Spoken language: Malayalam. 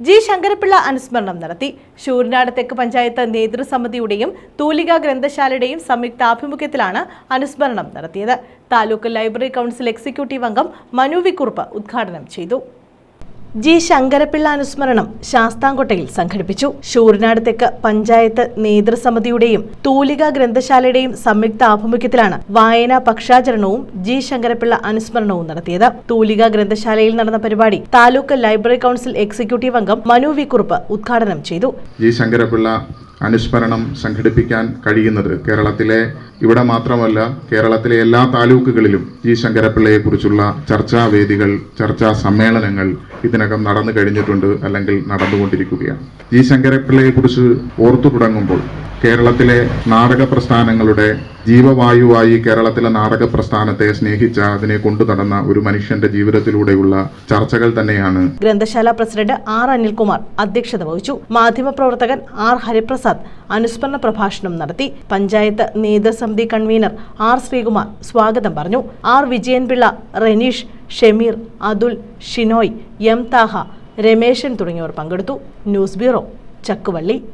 ജി ശങ്കരപ്പിള്ള അനുസ്മരണം നടത്തി. ശൂരനാട് തെക്ക് പഞ്ചായത്ത് നേതൃസമിതിയുടെയും തൂലിക ഗ്രന്ഥശാലയുടെയും സംയുക്താഭിമുഖ്യത്തിലാണ് അനുസ്മരണം നടത്തിയത്. താലൂക്ക് ലൈബ്രറി കൗൺസിൽ എക്സിക്യൂട്ടീവ് അംഗം മനു വി ഉദ്ഘാടനം ചെയ്തു. ജി ശങ്കരപിള്ള അനുസ്മരണം ശാസ്താംകോട്ടയിൽ സംഘടിപ്പിച്ചു. ശൂരനാട് തെക്ക് പഞ്ചായത്ത് നേതൃസമിതിയുടെയും തൂലിക ഗ്രന്ഥശാലയുടെയും സംയുക്ത ആഭിമുഖ്യത്തിലാണ് വായനാ പക്ഷാചരണവും ജി ശങ്കരപിള്ള അനുസ്മരണവും നടത്തിയത്. തൂലിക ഗ്രന്ഥശാലയിൽ നടന്ന പരിപാടി താലൂക്ക് ലൈബ്രറി കൗൺസിൽ എക്സിക്യൂട്ടീവ് അംഗം മനു വി കുറുപ്പ് ഉദ്ഘാടനം ചെയ്തു. ജി ശങ്കരപിള്ള അനുസ്മരണം സംഘടിപ്പിക്കാൻ കഴിയുന്നത് കേരളത്തിലെ ഇവിടെ മാത്രമല്ല കേരളത്തിലെ എല്ലാ താലൂക്കുകളിലും ജി. ശങ്കരപ്പിള്ളയെക്കുറിച്ചുള്ള ചർച്ചാവേദികൾ ചർച്ചാ സമ്മേളനങ്ങൾ ഇതിനകം നടന്നു കഴിഞ്ഞിട്ടുണ്ട് അല്ലെങ്കിൽ നടന്നുകൊണ്ടിരിക്കുകയാണ്. ജി. ശങ്കരപിള്ളയെക്കുറിച്ച് ഓർത്തു തുടങ്ങുമ്പോൾ കേരളത്തിലെ നാടക പ്രസ്ഥാനങ്ങളുടെ ജീവവായുവായി കേരളത്തിലെ നാടക പ്രസ്ഥാനത്തെ സ്നേഹിച്ച അതിനെ കൊണ്ടു നടന്ന ഒരു മനുഷ്യന്റെ ജീവിതത്തിലൂടെയുള്ള ചർച്ചകൾ തന്നെയാണ്. ഗ്രന്ഥശാല പ്രസിഡന്റ് ആർ അനിൽകുമാർ അധ്യക്ഷത വഹിച്ചു. മാധ്യമപ്രവർത്തകൻ ആർ ഹരിപ്രസാദ് അനുസ്മരണ പ്രഭാഷണം നടത്തി. പഞ്ചായത്ത് നേതൃസമിതി കൺവീനർ ആർ ശ്രീകുമാർ സ്വാഗതം പറഞ്ഞു. ആർ വിജയൻപിള്ള റെനീഷ് ഷെമീർ അതുൽ ഷിനോയ് എം താഹ രമേശൻ തുടങ്ങിയവർ പങ്കെടുത്തു. News bureau Chakkuvally.